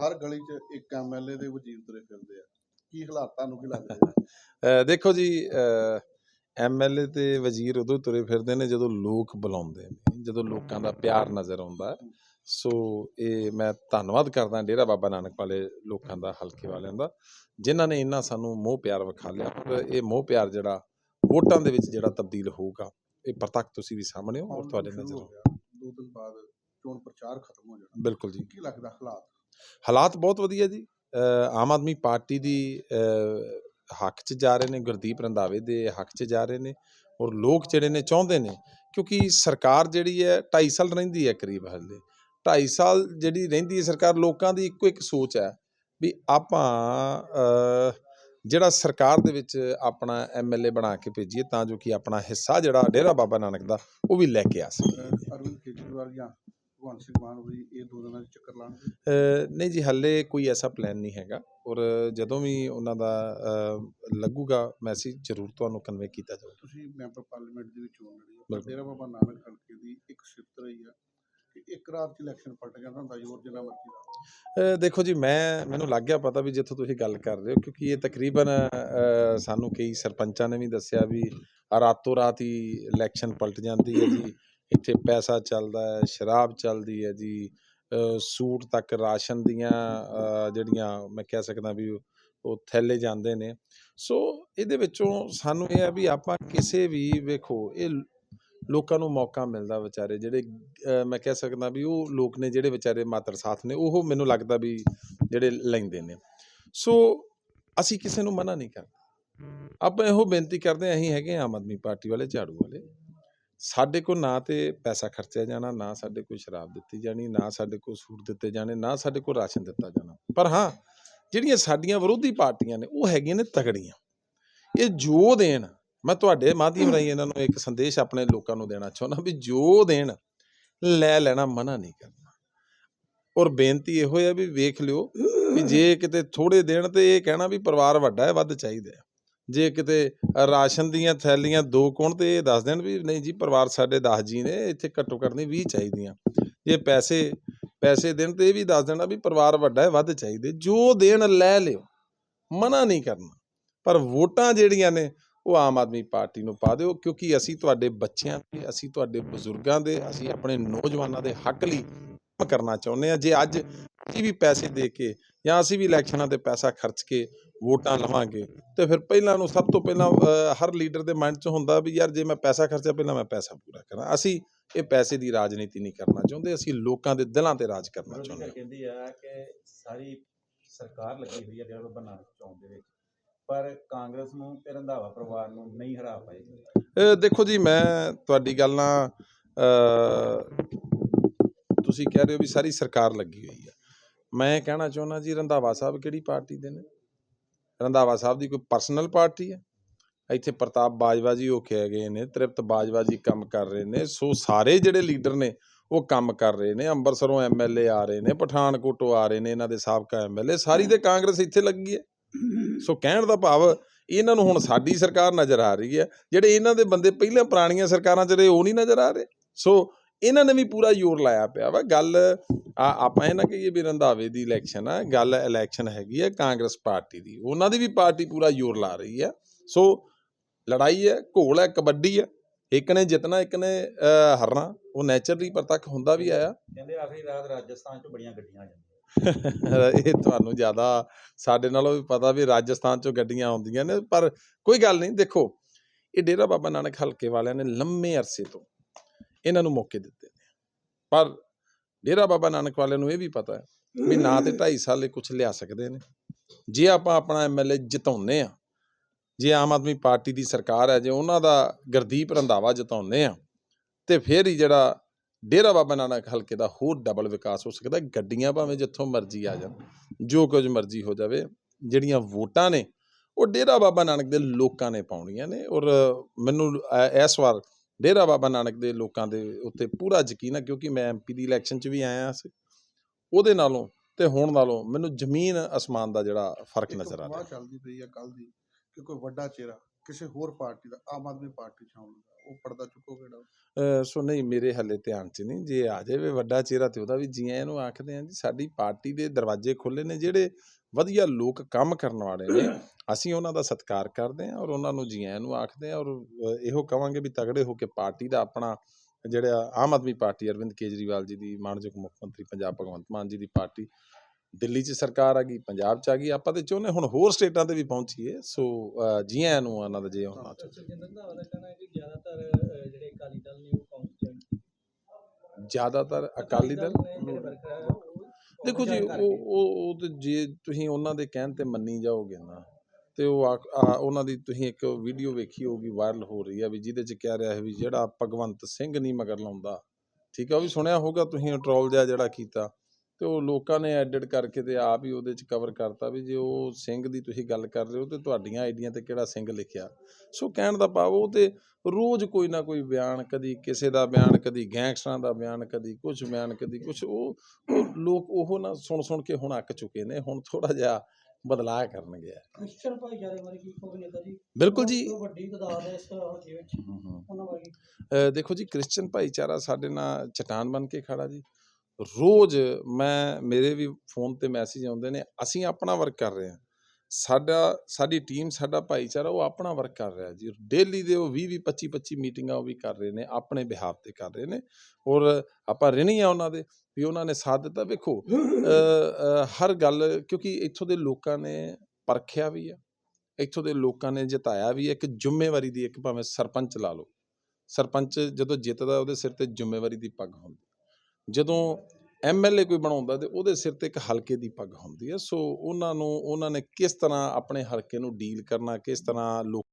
ਹਰ ਗਲੀ 'ਚ ਇੱਕ ਐਮਐਲਏ ਦੇ ਵਜ਼ੀਰ ਤੁਰੇ ਫਿਰਦੇ ਆ। ਕੀ ਹਾਲਾਤ ਤੁਹਾਨੂੰ ਕੀ ਲੱਗਦੇ ਆ? ਦੇਖੋ ਜੀ ਐਮਐਲਏ ਤੇ ਵਜ਼ੀਰ ਉਦੋਂ ਤੁਰੇ ਫਿਰਦੇ ਨੇ ਜਦੋਂ ਲੋਕ ਬੁਲਾਉਂਦੇ ਨੇ ਜਦੋਂ ਲੋਕਾਂ ਦਾ ਪਿਆਰ ਨਜ਼ਰ ਆਉਂਦਾ। ਸੋ ਇਹ ਮੈਂ ਧੰਨਵਾਦ ਕਰਦਾ ਡੇਰਾ ਬਾਬਾ ਨਾਨਕ ਵਾਲੇ ਲੋਕਾਂ ਦਾ ਹਲਕੇ ਵਾਲਿਆਂ ਦਾ ਜਿਨ੍ਹਾਂ ਨੇ ਇੰਨਾ ਸਾਨੂੰ ਮੋਹ ਪਿਆਰ ਵਿਖਾ ਲਿਆ। ਔਰ ਇਹ ਮੋਹ ਪਿਆਰ ਜਿਹੜਾ ਵੋਟਾਂ ਦੇ ਵਿੱਚ ਜਿਹੜਾ ਤਬਦੀਲ ਹੋਊਗਾ ਇਹ ਪ੍ਰਤੱਖ ਤੁਸੀਂ ਵੀ ਸਾਹਮਣੇ ਹੋ ਔਰ ਤੁਹਾਡੇ ਨਜ਼ਰ। ਦੋ ਦਿਨ ਬਾਅਦ ਚੋਣ ਪ੍ਰਚਾਰ ਖਤਮ ਹੋ ਜਾਣਾ। ਬਿਲਕੁਲ ਜੀ। ਕੀ ਲੱਗਦਾ ਹਾਲਾਤ? ਹਾਲਾਤ ਬਹੁਤ ਵਧੀਆ ਜੀ। ਆਮ ਆਦਮੀ ਪਾਰਟੀ ਦੀ ਹੱਕ 'ਚ ਜਾ ਰਹੇ ਨੇ, ਗੁਰਦੀਪ ਰੰਧਾਵੇ ਦੇ ਹੱਕ 'ਚ ਜਾ ਰਹੇ ਨੇ ਔਰ ਲੋਕ ਜਿਹੜੇ ਨੇ ਚਾਹੁੰਦੇ ਨੇ ਕਿਉਂਕਿ ਸਰਕਾਰ ਜਿਹੜੀ ਹੈ 2.5 ਸਾਲ ਰਹਿੰਦੀ ਹੈ ਕਰੀਬ ਹਾਲੇ। 2.5 ਸਾਲ ਜਿਹੜੀ ਰਹਿੰਦੀ ਹੈ ਸਰਕਾਰ ਲੋਕਾਂ ਦੀ ਇੱਕੋ ਇੱਕ ਸੋਚ ਹੈ ਵੀ ਆਪਾਂ ਜਿਹੜਾ ਸਰਕਾਰ ਦੇ ਵਿੱਚ ਆਪਣਾ ਐਮਐਲਏ ਬਣਾ ਕੇ ਭੇਜੀਏ ਤਾਂ ਜੋ ਕਿ ਆਪਣਾ ਹਿੱਸਾ ਜਿਹੜਾ ਡੇਰਾ ਬਾਬਾ ਨਾਨਕ ਦਾ ਉਹ ਵੀ ਲੈ ਕੇ ਆ ਸਕੇ ਅਹ ਅਰਵਿੰਦ ਕੇਜਰੀਵਾਲ ਜਾਂ ਭਗਵੰਤ ਸਿੰਘ ਮਾਨ ਵੀ ਇਹ ਦੋ ਦਿਨਾਂ 'ਚ ਚੱਕਰ ਲਾਉਣਗੇ ਅ, ਨਹੀਂ ਜੀ ਹੱਲੇ ਕੋਈ ਐਸਾ ਪਲਾਨ ਨਹੀਂ ਹੈਗਾ ਔਰ ਜਦੋਂ ਵੀ ਉਹਨਾਂ ਦਾ ਲੱਗੂਗਾ ਮੈਸੇਜ ਜ਼ਰੂਰ ਤੁਹਾਨੂੰ ਕਨਵੇ ਕੀਤਾ ਜਾਊਗਾ। ਤੁਸੀਂ ਮੈਂਬਰ ਪਾਰਲੀਮੈਂਟ ਦੀ ਵੀ ਚੋਣ ਲੜੀ ਹੈ। ਡੇਰਾ ਬਾਬਾ ਨਾਨਕ ਹਲਕੇ ਦੀ ਇੱਕ ਸਿਫਤ ਰਹੀ ਆ ਕਿ ਇੱਕ ਰਾਤ 'ਚ ਇਲੈਕਸ਼ਨ ਪਲਟ ਜਾਂਦਾ ਹੁੰਦਾ ਜ਼ੋਰ ਜਿੰਨਾ ਮਰਜ਼ੀ ਦੇਖੋ ਜੀ ਮੈਂ ਮੈਨੂੰ ਲੱਗ ਗਿਆ ਪਤਾ ਵੀ ਜਿੱਥੋਂ ਤੁਸੀਂ ਗੱਲ ਕਰ ਰਹੇ ਹੋ ਕਿਉਂਕਿ ਇਹ ਤਕਰੀਬਨ ਸਾਨੂੰ ਕਈ ਸਰਪੰਚਾਂ ਨੇ ਵੀ ਦੱਸਿਆ ਵੀ ਰਾਤੋਂ ਰਾਤ ਹੀ ਇਲੈਕਸ਼ਨ ਪਲਟ ਜਾਂਦੀ ਹੈ ਜੀ। ਇੱਥੇ ਪੈਸਾ ਚੱਲਦਾ ਹੈ, ਸ਼ਰਾਬ ਚੱਲਦੀ ਹੈ ਜੀ ਸੂਟ ਤੱਕ ਰਾਸ਼ਨ ਦੀਆਂ ਜਿਹੜੀਆਂ ਮੈਂ ਕਹਿ ਸਕਦਾ ਵੀ ਉਹ- ਥੈਲੇ ਜਾਂਦੇ ਨੇ। ਸੋ ਇਹਦੇ ਵਿੱਚੋਂ ਸਾਨੂੰ ਇਹ ਹੈ ਵੀ ਆਪਾਂ ਕਿਸੇ ਵੀ ਵੇਖੋ, ਇਹ ਲੋਕਾਂ ਨੂੰ ਮੌਕਾ ਮਿਲਦਾ ਵਿਚਾਰੇ ਜਿਹੜੇ ਮੈਂ ਕਹਿ ਸਕਦਾ ਵੀ ਉਹ ਲੋਕ ਨੇ ਜਿਹੜੇ ਵਿਚਾਰੇ ਮਾਤਰ ਸਾਥ ਨੇ, ਉਹ ਮੈਨੂੰ ਲੱਗਦਾ ਵੀ ਜਿਹੜੇ ਲੈਂਦੇ ਨੇ। ਸੋ ਅਸੀਂ ਕਿਸੇ ਨੂੰ ਮਨਾ ਨਹੀਂ ਕਰਦੇ। ਆਪਾਂ ਇਹੋ ਬੇਨਤੀ ਕਰਦੇ ਹਾਂ, ਅਸੀਂ ਹੈਗੇ ਆਮ ਆਦਮੀ ਪਾਰਟੀ ਵਾਲੇ, ਝਾੜੂ ਵਾਲੇ। ਸਾਡੇ ਕੋਲ ਨਾ ਤੇ ਪੈਸਾ ਖਰਚਿਆ ਜਾਣਾ, ਨਾ ਸਾਡੇ ਕੋਲ ਸ਼ਰਾਬ ਦਿੱਤੀ ਜਾਣੀ, ਨਾ ਸਾਡੇ ਕੋਲ ਸੂਟ ਦਿੱਤੇ ਜਾਣੇ, ਨਾ ਸਾਡੇ ਕੋਲ ਰਾਸ਼ਨ ਦਿੱਤਾ ਜਾਣਾ। ਪਰ ਹਾਂ, ਜਿਹੜੀਆਂ ਸਾਡੀਆਂ ਵਿਰੋਧੀ ਪਾਰਟੀਆਂ ਨੇ, ਉਹ ਹੈਗੀਆਂ ਨੇ ਤਗੜੀਆਂ। ਇਹ ਜੋ ਦੇਣ, ਮੈਂ ਤੁਹਾਡੇ ਮਾਧਿਅਮ ਰਾਹੀਂ ਇਹਨਾਂ ਨੂੰ ਇੱਕ ਸੰਦੇਸ਼ ਆਪਣੇ ਲੋਕਾਂ ਨੂੰ ਦੇਣਾ ਚਾਹੁੰਦਾ ਵੀ ਜੋ ਦੇਣ, ਲੈ ਲੈਣਾ, ਮਨਾ ਨਹੀਂ ਕਰਨਾ। ਔਰ ਬੇਨਤੀ ਇਹੋ ਹੈ ਵੀ ਵੇਖ ਲਿਓ ਵੀ ਜੇ ਕਿਤੇ ਥੋੜੇ ਦੇਣ ਤੇ ਇਹ ਕਹਿਣਾ ਵੀ ਪਰਿਵਾਰ ਵੱਡਾ ਹੈ, ਵੱਧ ਚਾਹੀਦਾ ਜੇ ਕਿਤੇ ਰਾਸ਼ਨ ਦੀਆਂ ਥੈਲੀਆਂ ਦੋ ਕੋਣ ਤੇ ਇਹ ਦੱਸ ਦੇਣ ਵੀ ਨਹੀਂ ਜੀ ਪਰਿਵਾਰ ਸਾਡੇ 10 ਜੀ ਨੇ, ਇੱਥੇ ਘੱਟੋ ਘੱਟ ਨਹੀਂ 20 ਚਾਹੀਦੀਆਂ। ਜੇ ਪੈਸੇ ਪੈਸੇ ਦੇਣ ਤੇ ਇਹ ਵੀ ਦੱਸ ਦੇਣਾ ਵੀ ਪਰਿਵਾਰ ਵੱਡਾ ਹੈ, ਵੱਧ ਚਾਹੀਦੇ। ਜੋ ਦੇਣ ਲੈ ਲਿਓ, ਮਨਾ ਨਹੀਂ ਕਰਨਾ। ਪਰ ਵੋਟਾਂ ਜਿਹੜੀਆਂ ਨੇ, ਉਹ ਆਮ ਆਦਮੀ ਪਾਰਟੀ ਨੂੰ ਪਾ ਦਿਓ, ਕਿਉਂਕਿ ਅਸੀਂ ਤੁਹਾਡੇ ਬੱਚਿਆਂ ਦੇ, ਅਸੀਂ ਤੁਹਾਡੇ ਬਜ਼ੁਰਗਾਂ ਦੇ, ਅਸੀਂ ਆਪਣੇ ਨੌਜਵਾਨਾਂ ਦੇ ਹੱਕ ਲਈ ਕੰਮ ਕਰਨਾ ਚਾਹੁੰਦੇ ਹਾਂ। ਜੇ ਅੱਜ ਅਸੀਂ ਵੀ ਪੈਸੇ ਦੇ ਕੇ ਜਾਂ ਅਸੀਂ ਵੀ ਇਲੈਕਸ਼ਨਾਂ ਤੇ ਪੈਸਾ ਖਰਚ ਕੇ ਵੋਟਾਂ ਲਵਾਂਗੇ। ਤੇ ਫਿਰ ਪਹਿਲਾਂ ਨੂੰ ਸਭ ਤੋਂ ਪਹਿਲਾਂ ਹਰ ਲੀਡਰ ਦੇ ਮਨ 'ਚ ਹੁੰਦਾ ਵੀ ਯਾਰ ਜੇ ਮੈਂ ਪੈਸਾ ਖਰਚਿਆ ਪਹਿਲਾਂ ਮੈਂ ਪੈਸਾ ਪੂਰਾ ਕਰਾਂ। ਅਸੀਂ ਇਹ ਪੈਸੇ ਦੀ ਰਾਜਨੀਤੀ ਨਹੀਂ ਕਰਨਾ ਚਾਹੁੰਦੇ ਅਸੀਂ ਲੋਕਾਂ ਦੇ ਦਿਲਾਂ ਤੇ ਰਾਜ ਕਰਨਾ ਚਾਹੁੰਦੇ ਧਿਰ ਕਹਿੰਦੀ ਆ ਕਿ ਸਾਰੀ ਸਰਕਾਰ ਲੱਗੀ ਹੋਈ ਹੈ ਬਾਬਾ ਨਾਨਕ ਚੌਂਕ ਦੇ ਵਿੱਚ। ਪਰ ਕਾਂਗਰਸ ਨੂੰ ਤੇ ਰੰਧਾਵਾ ਪਰਿਵਾਰ ਨੂੰ ਨਹੀਂ ਹਰਾ ਅਹ ਦੇਖੋ ਜੀ ਮੈਂ ਤੁਹਾਡੀ ਗੱਲ ਨਾਲ ਤੁਸੀਂ ਕਹਿ ਰਹੇ ਹੋ ਵੀ ਸਾਰੀ ਸਰਕਾਰ ਲੱਗੀ ਹੋਈ ਹੈ ਮੈਂ ਕਹਿਣਾ ਚਾਹੁੰਦਾ ਜੀ ਰੰਧਾਵਾ ਸਾਹਿਬ ਕਿਹੜੀ ਪਾਰਟੀ ਦੇ ਨੇ? ਰੰਧਾਵਾ ਸਾਹਿਬ ਦੀ ਕੋਈ ਪਰਸਨਲ ਪਾਰਟੀ ਹੈ? ਇੱਥੇ ਪ੍ਰਤਾਪ ਬਾਜਵਾ ਜੀ ਹੋ ਕੇ ਗਏ ਨੇ, ਤ੍ਰਿਪਤ ਬਾਜਵਾ ਜੀ ਕੰਮ ਕਰ ਰਹੇ ਨੇ, ਸੋ ਸਾਰੇ ਜਿਹੜੇ ਲੀਡਰ ਨੇ ਉਹ ਕੰਮ ਕਰ ਰਹੇ ਨੇ ਅੰਮ੍ਰਿਤਸਰੋਂ ਐਮਐਲਏ ਆ ਰਹੇ ਨੇ, ਪਠਾਨਕੋਟੋਂ ਆ ਰਹੇ ਨੇ, ਇਹਨਾਂ ਦੇ ਸਾਬਕਾ ਐਮਐਲਏ ਸਾਰੀ ਤੇ ਕਾਂਗਰਸ ਇੱਥੇ ਲੱਗੀ ਹੈ। ਸੋ ਕਹਿਣ ਦਾ ਭਾਵ ਇਹਨਾਂ ਨੂੰ ਹੁਣ ਸਾਡੀ ਸਰਕਾਰ ਨਜ਼ਰ ਆ ਰਹੀ ਹੈ, ਜਿਹੜੇ ਇਹਨਾਂ ਦੇ ਬੰਦੇ ਪਹਿਲਾਂ ਪੁਰਾਣੀਆਂ ਸਰਕਾਰਾਂ 'ਚ ਰਹੇ, ਉਹ ਨਹੀਂ ਨਜ਼ਰ ਆ ਰਹੇ। ਸੋ ਇਹਨਾਂ ਨੇ ਵੀ ਪੂਰਾ ਜ਼ੋਰ ਲਾਇਆ ਪਿਆ ਵਾ। ਗੱਲ ਆ ਆਪਾਂ ਇਹ ਨਾ ਕਹੀਏ ਵੀ ਰੰਧਾਵੇ ਦੀ ਇਲੈਕਸ਼ਨ ਆ ਗੱਲ ਇਲੈਕਸ਼ਨ ਹੈਗੀ ਹੈ ਕਾਂਗਰਸ ਪਾਰਟੀ ਦੀ। ਉਹਨਾਂ ਦੀ ਵੀ ਪਾਰਟੀ ਪੂਰਾ ਜ਼ੋਰ ਲਾ ਰਹੀ ਹੈ ਸੋ ਲੜਾਈ ਹੈ ਘੋਲ ਹੈ ਕਬੱਡੀ ਹੈ ਇੱਕ ਨੇ ਜਿੱਤਣਾ ਇੱਕ ਨੇ ਹਾਰਨਾ। ਉਹ ਨੇਚਰਲੀ ਪ੍ਰਤੱਖ ਹੁੰਦਾ ਵੀ ਆਇਆ। ਕਹਿੰਦੇ ਆਖਰੀ ਰਾਤ ਰਾਜਸਥਾਨ 'ਚ ਬੜੀਆਂ ਗੱਡੀਆਂ ਆ ਜਾਂਦੀਆਂ। ਇਹ ਤੁਹਾਨੂੰ ਜ਼ਿਆਦਾ ਸਾਡੇ ਨਾਲੋਂ ਵੀ ਪਤਾ ਵੀ ਰਾਜਸਥਾਨ ਚੋਂ ਗੱਡੀਆਂ ਆਉਂਦੀਆਂ ਨੇ। ਪਰ ਕੋਈ ਗੱਲ ਨਹੀਂ ਦੇਖੋ ਇਹ ਡੇਰਾ ਬਾਬਾ ਨਾਨਕ ਹਲਕੇ ਵਾਲਿਆਂ ਨੇ ਲੰਮੇ ਅਰਸੇ ਤੋਂ ਇਹਨਾਂ ਨੂੰ ਮੌਕੇ ਦਿੱਤੇ ਨੇ। ਪਰ ਡੇਰਾ ਬਾਬਾ ਨਾਨਕ ਵਾਲਿਆਂ ਨੂੰ ਇਹ ਵੀ ਪਤਾ ਹੈ ਵੀ ਨਾ ਤੇ 2.5 ਸਾਲੇ ਕੁਝ ਲਿਆ ਸਕਦੇ ਨੇ। ਜੇ ਆਪਾਂ ਆਪਣਾ ਐਮਐਲਏ ਜਿਤਾਉਂਦੇ ਆ ਜੇ ਆਮ ਆਦਮੀ ਪਾਰਟੀ ਦੀ ਸਰਕਾਰ ਹੈ, ਜੇ ਉਹਨਾਂ ਦਾ ਗੁਰਦੀਪ ਰੰਧਾਵਾ ਜਿਤਾਉਂਦੇ ਆ ਤੇ ਫਿਰ ਹੀ ਜਿਹੜਾ ਡੇਰਾ ਬਾਬਾ ਨਾਨਕ ਹਲਕੇ ਦਾ ਹੋਰ ਡਬਲ ਵਿਕਾਸ ਹੋ ਸਕਦਾ ਗੱਡੀਆਂ ਭਾਵੇਂ ਜਿੱਥੋਂ ਮਰਜ਼ੀ ਆ ਜਾਣ, ਜੋ ਕੁਝ ਮਰਜ਼ੀ ਹੋ ਜਾਵੇ, ਜਿਹੜੀਆਂ ਵੋਟਾਂ ਨੇ, ਉਹ ਡੇਰਾ ਬਾਬਾ ਨਾਨਕ ਦੇ ਲੋਕਾਂ ਨੇ ਪਾਉਣੀਆਂ ਨੇ ਔਰ ਮੈਨੂੰ ਇਸ ਵਾਰ ਡੇਰਾ ਬਾਬਾ ਨਾਨਕ ਦੇ ਲੋਕਾਂ ਦੇ ਉੱਤੇ ਪੂਰਾ ਯਕੀਨ ਹੈ ਕਿਉਂਕਿ ਮੈਂ ਐਮਪੀ ਦੀ ਇਲੈਕਸ਼ਨ 'ਚ ਵੀ ਆਇਆ ਸੀ। ਉਹਦੇ ਨਾਲੋਂ ਤੇ ਹੁਣ ਨਾਲੋਂ ਮੈਨੂੰ ਜ਼ਮੀਨ ਅਸਮਾਨ ਦਾ ਜਿਹੜਾ ਫ਼ਰਕ ਨਜ਼ਰ ਆ ਰਿਹਾ। ਚੱਲਦੀ ਪਈ ਆ ਕੱਲ ਦੀ ਕਿ ਕੋਈ ਵੱਡਾ ਚਿਹਰਾ ਕਿਸੇ ਹੋਰ ਪਾਰਟੀ ਦਾ ਆਮ ਆਦਮੀ ਪਾਰਟੀ ਚ ਲੱਗਾ ਉਹ ਪਰਦਾ ਚੁੱਕੋਗੇ ਅਹ ਸੋ ਨਹੀਂ ਮੇਰੇ ਹੱਲੇ ਧਿਆਨ 'ਚ ਨਹੀਂ। ਜੇ ਆ ਜਾਵੇ ਵੱਡਾ ਚਿਹਰਾ ਤੇ ਉਹਦਾ ਵੀ ਜੀ ਆਇਆਂ ਨੂੰ ਆਖਦੇ ਆਂ ਜੀ ਸਾਡੀ ਪਾਰਟੀ ਦੇ ਦਰਵਾਜ਼ੇ ਖੁੱਲੇ ਨੇ ਜਿਹੜੇ ਵਧੀਆ ਲੋਕ ਕੰਮ ਕਰਨ ਵਾਲੇ ਨੇ ਅਸੀਂ ਉਹਨਾਂ ਦਾ ਸਤਿਕਾਰ ਕਰਦੇ ਆਂ ਔਰ ਉਹਨਾਂ ਨੂੰ ਜੀ ਆਇਆਂ ਨੂੰ ਆਖਦੇ ਆਂ ਔਰ ਇਹੋ ਕਵਾਂਗੇ ਵੀ ਤਗੜੇ ਹੋ ਕੇ ਪਾਰਟੀ ਦਾ ਆਪਣਾ ਜਿਹੜਾ ਆਮ ਆਦਮੀ ਪਾਰਟੀ ਅਰਵਿੰਦ ਕੇਜਰੀਵਾਲ ਜੀ ਦੀ ਮਾਨਯੋਗ ਮੁੱਖ ਮੰਤਰੀ ਪੰਜਾਬ ਭਗਵੰਤ ਮਾਨ ਜੀ ਦੀ ਪਾਰਟੀ ਦਿੱਲੀ 'ਚ ਸਰਕਾਰ ਆ ਗਈ ਪੰਜਾਬ 'ਚ ਆ ਗਈ ਆਪਾਂ ਤੇ ਚਾਹੁੰਦੇ ਹੁਣ ਹੋਰ ਸਟੇਟਾਂ ਤੇ ਵੀ ਪਹੁੰਚੀਏ ਸੋ ਜੀ ਆਇਆਂ ਨੂੰ ਉਹਨਾਂ ਦਾ ਜੇ ਹੋਣਾ ਚਾਹੀਦਾ। ਹੈ ਜ਼ਿਆਦਾਤਰ ਅਕਾਲੀ ਦਲ ਦੇਖੋ ਜੀ ਉਹ ਉਹ ਉਹ ਤੇ ਜੇ ਤੁਸੀਂ ਉਹਨਾਂ ਦੇ ਕਹਿਣ ਤੇ ਮੰਨੀ ਜਾਓਗੇ ਨਾ ਤੇ ਉਹ ਆ- ਆ- ਉਹਨਾਂ ਦੀ ਤੁਸੀਂ ਇੱਕ ਵੀਡੀਓ ਵੇਖੀ ਹੋਊਗੀ ਵਾਇਰਲ ਹੋ ਰਹੀ ਹੈ ਵੀ ਜਿਹਦੇ ਚ ਕਹਿ ਰਿਹਾ ਹੈ ਵੀ ਜਿਹੜਾ ਭਗਵੰਤ ਸਿੰਘ ਨਹੀਂ ਮਗਰ ਲਾਉਂਦਾ। ਠੀਕ ਹੈ ਉਹ ਵੀ ਸੁਣਿਆ ਹੋਊਗਾ ਤੁਸੀਂ ਟਰੋਲ ਜਿਹਾ ਜਿਹੜਾ ਕੀਤਾ। ਤੇ ਉਹ ਲੋਕਾਂ ਨੇ ਐਡਿਟ ਕਰਕੇ ਤੇ ਆਪ ਹੀ ਉਹਦੇ ਚ ਕਵਰ ਕਰਤਾ ਵੀ ਜੇ ਉਹ ਸਿੰਘ ਦੀ ਤੁਸੀਂ ਗੱਲ ਕਰ ਰਹੇ ਹੋ ਤੇ ਤੁਹਾਡੀਆਂ ਆਈਡੀਆਂ ਤੇ ਕਿਹੜਾ ਸਿੰਘ ਲਿਖਿਆ। ਸੋ ਕਹਿਣ ਦਾ ਭਾਵ ਉਹ ਤੇ ਰੋਜ਼ ਕੋਈ ਨਾ ਕੋਈ ਬਿਆਨ ਕਦੀ ਕਿਸੇ ਦਾ ਬਿਆਨ ਕਦੀ ਗੈਂਗਸਟਰਾਂ ਦਾ ਬਿਆਨ ਕਦੀ ਕੁਝ ਬਿਆਨ ਕਦੀ ਕੁਝ ਉਹ ਲੋਕ ਉਹ ਨਾ ਸੁਣ ਸੁਣ ਕੇ ਹੁਣ ਅੱਕ ਚੁੱਕੇ ਨੇ ਹੁਣ ਥੋੜਾ ਜਿਹਾ ਬਦਲਾਅ ਕਰਨਗੇ। ਕ੍ਰਿਸਚਨ ਭਾਈਚਾਰੇ ਬਾਰੇ ਕੀ ਕਹੋਗੇ ਨੇਤਾ ਜੀ? ਬਿਲਕੁਲ ਜੀ। ਬਹੁਤ ਵੱਡੀ ਤਾਦਾਦ ਹੈ ਇਸ ਹਲਕੇ ਵਿੱਚ ਉਹਨਾਂ ਬਾਰੇ। ਅਹ ਦੇਖੋ ਜੀ ਕ੍ਰਿਸਚੀਅਨ ਭਾਈਚਾਰਾ ਸਾਡੇ ਨਾਲ ਚਟਾਨ ਬਣ ਕੇ ਖੜਾ ਜੀ। ਰੋਜ਼ ਮੈਂ, ਮੇਰੇ ਵੀ ਫੋਨ ਤੇ ਮੈਸੇਜ ਆਉਂਦੇ ਨੇ, ਅਸੀਂ ਆਪਣਾ ਵਰਕ ਕਰ ਰਹੇ ਹਾਂ। ਸਾਡਾ, ਸਾਡੀ ਟੀਮ ਸਾਡਾ ਭਾਈਚਾਰਾ ਉਹ ਆਪਣਾ ਵਰਕ ਕਰ ਰਿਹਾ ਜੀ। ਡੇਲੀ ਦੇ ਉਹ 20 20 25 25 ਮੀਟਿੰਗਾਂ ਉਹ ਵੀ ਕਰ ਰਹੇ ਨੇ, ਆਪਣੇ ਬਿਹਾਫ ਤੇ ਕਰ ਰਹੇ ਨੇ। ਔਰ ਆਪਾਂ ਰਹਿਣੀ ਆ ਉਹਨਾਂ ਦੇ ਵੀ ਉਹਨਾਂ ਨੇ ਸਾਥ ਦਿੱਤਾ। ਵੇਖੋ ਹਰ ਗੱਲ, ਕਿਉਂਕਿ ਇੱਥੋਂ ਦੇ ਲੋਕਾਂ ਨੇ ਪਰਖਿਆ ਵੀ ਆ। ਇੱਥੋਂ ਦੇ ਲੋਕਾਂ ਨੇ ਜਿਤਾਇਆ ਵੀ ਹੈ ਇੱਕ ਜ਼ਿੰਮੇਵਾਰੀ ਦੀ ਇੱਕ ਭਾਵੇਂ ਸਰਪੰਚ ਲਾ ਲਓ। ਸਰਪੰਚ ਜਦੋਂ ਜਿੱਤਦਾ ਉਹਦੇ ਸਿਰ ਤੇ ਜ਼ਿੰਮੇਵਾਰੀ ਦੀ ਪੱਗ ਹੁੰਦੀ। ਜਦੋਂ ਐਮਐਲਏ ਕੋਈ ਬਣਾਉਂਦਾ ਤੇ ਉਹਦੇ ਸਿਰ ਤੇ ਇੱਕ ਹਲਕੇ ਦੀ ਪੱਗ ਹੁੰਦੀ ਹੈ। ਸੋ ਉਹਨਾਂ ਨੂੰ, ਉਹਨਾਂ ਨੇ ਕਿਸ ਤਰ੍ਹਾਂ ਆਪਣੇ ਹਲਕੇ ਨੂੰ ਡੀਲ ਕਰਨਾ, ਕਿਸ ਤਰ੍ਹਾਂ ਲੋਕ